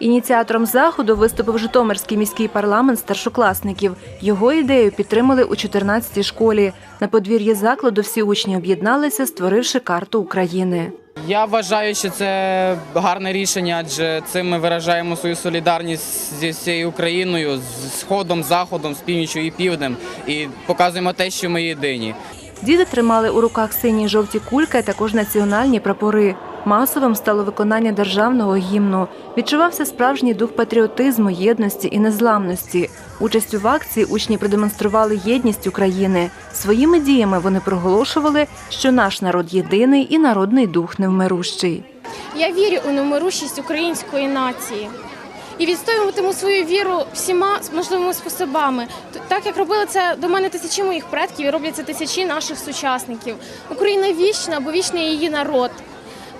Ініціатором заходу виступив Житомирський міський парламент старшокласників. Його ідею підтримали у 14-й школі. На подвір'ї закладу всі учні об'єдналися, створивши карту України. Я вважаю, що це гарне рішення, адже цим ми виражаємо свою солідарність зі всією Україною, з сходом, заходом, з північю і півднем, і показуємо те, що ми єдині. Діти тримали у руках сині й жовті кульки, а також національні прапори. Масовим стало виконання державного гімну. Відчувався справжній дух патріотизму, єдності і незламності. Участю в акції учні продемонстрували єдність України. Своїми діями вони проголошували, що наш народ єдиний і народний дух невмирущий. Я вірю у немирущість української нації і відстоюватиму свою віру всіма можливими способами, так як робили це до мене тисячі моїх предків і роблять тисячі наших сучасників. Україна вічна, бо вічний її народ.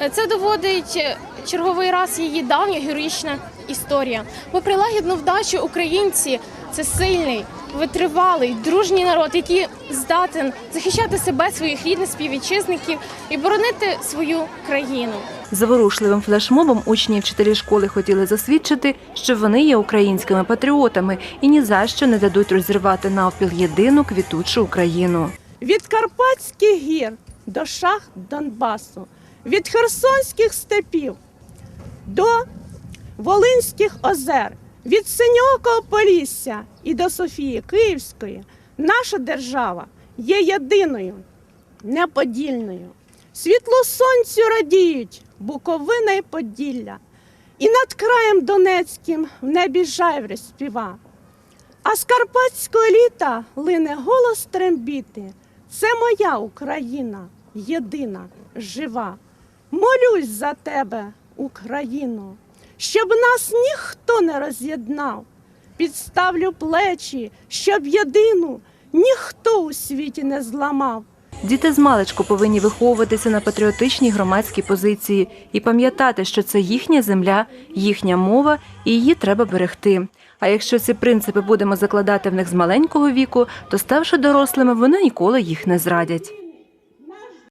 Це доводить е, черговий раз її давня героїчна історія. Попри лагідну вдачу, українці це сильний, витривалий, дружній народ, який здатен захищати себе, своїх рідних співвітчизників і боронити свою країну. Заворушливим флешмобом учні і вчителі школи хотіли засвідчити, що вони є українськими патріотами і ні за що не дадуть розірвати навпіл єдину квітучу Україну. від Карпатських гір до шах Донбасу, від Херсонських степів до Волинських озер, від Синьокого Полісся і до Софії Київської, наша держава є єдиною, неподільною. Світло сонцю радіють Буковина і Поділля, і над краєм Донецьким в небі жайври співа. А з карпатського літа лине голос трембіти. Це моя Україна, єдина, жива. Молюсь за тебе, Україно, щоб нас ніхто не роз'єднав. Підставлю плечі, щоб єдину ніхто у світі не зламав. Діти з маличку повинні виховуватися на патріотичній громадській позиції і пам'ятати, що це їхня земля, їхня мова, і її треба берегти. А якщо ці принципи будемо закладати в них з маленького віку, то ставши дорослими, вони ніколи їх не зрадять.